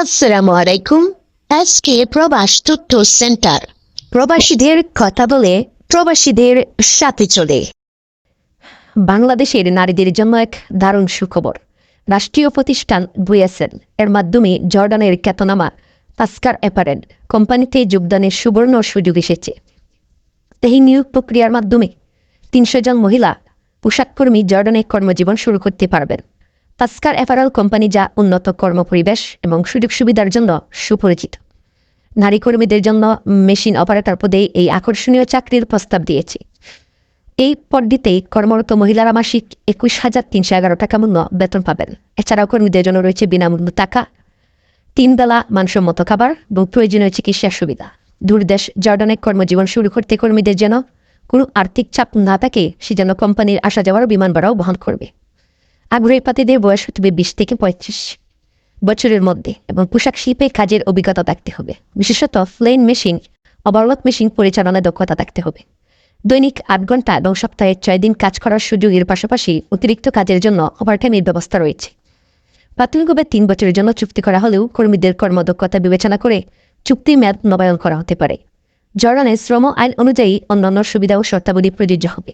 আসসালামু আলাইকুম। আজকে প্রবাস তথ্য সেন্টার। প্রবাসীদের কথা বলে প্রবাসীদের সাথে চলে। বাংলাদেশের নারীদের জন্য এক দারুণ সুখবর। রাষ্ট্রীয় প্রতিষ্ঠান বুয়েসেল এর মাধ্যমে জর্ডানের খ্যাতনামা তাস্কার অ্যাপারেল কোম্পানিতে যোগদানের সুবর্ণ সুযোগ এসেছে। এই নিয়োগ প্রক্রিয়ার মাধ্যমে তিনশো জন মহিলা, পোশাককর্মী জর্ডানে কর্মজীবন শুরু করতে পারবেন। তাস্কার অ্যাপারেল কোম্পানি যা উন্নত কর্মপরিবেশ এবং সুযোগ সুবিধার জন্য সুপরিচিত। নারী কর্মীদের জন্য মেশিন অপারেটর পদে এই আকর্ষণীয় চাকরির প্রস্তাব দিয়েছে। এই পদ্ধতিতে কর্মরত মহিলারা মাসিক একুশ হাজার তিনশো এগারো টাকা মূল্য বেতন পাবেন। এছাড়াও কর্মীদের জন্য রয়েছে বিনামূল্য টাকা, তিন বেলা মানসম্মত খাবার এবং প্রয়োজনীয় চিকিৎসার সুবিধা। দূরদেশ জর্ডানে কর্মজীবন শুরু করতে কর্মীদের যেন কোনো আর্থিক চাপ না থাকে সে যেন কোম্পানির আসা যাওয়ার বিমান ভাড়াও বহন করবে। আগ্রহী পাতিদের বয়স হতে হবে বিশ থেকে পঁয়ত্রিশ বছরের মধ্যে এবং পোশাক শিল্পে কাজের অভিজ্ঞতা থাকতে হবে। বিশেষত ফ্লেন মেশিন, ওভারলক মেশিন পরিচালনায় দক্ষতা থাকতে হবে। দৈনিক আট ঘণ্টা এবং সপ্তাহে ছয় দিন কাজ করার সুযোগের পাশাপাশি অতিরিক্ত কাজের জন্য ওভারটাইমের ব্যবস্থা রয়েছে। প্রাথমিকভাবে তিন বছরের জন্য চুক্তি করা হলেও কর্মীদের কর্মদক্ষতা বিবেচনা করে চুক্তির মেয়াদ নবায়ন করা হতে পারে। জর্ডানের শ্রম আইন অনুযায়ী অন্যান্য সুবিধা ও শর্তাবলী প্রযোজ্য হবে।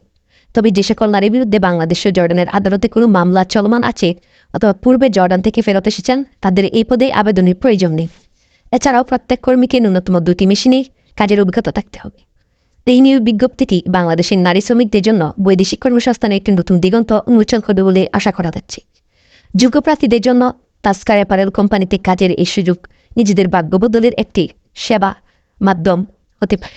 তবে যে সকল নারীর বিরুদ্ধে বাংলাদেশ ও জর্ডানের আদালতে কোনো মামলা চলমান আছে অথবা পূর্বে জর্ডান থেকে ফেরত এসেছেন, তাদের এই পদে আবেদনের প্রয়োজন নেই। এছাড়াও প্রত্যেক কর্মীকে ন্যূনতম দুটি মেশিনে কাজের অভিজ্ঞতা থাকতে হবে। এই নিয়োগ বিজ্ঞপ্তিটি বাংলাদেশের নারী শ্রমিকদের জন্য বৈদেশিক কর্মসংস্থানে একটি নতুন দিগন্ত উন্মোচন করবে বলে আশা করা যাচ্ছে। যোগ্য প্রার্থীদের জন্য তাস্কার অ্যাপারেল কোম্পানিতে কাজের এই সুযোগ নিজেদের ভাগ্য বদলের একটি সেবা মাধ্যম হতে পারে।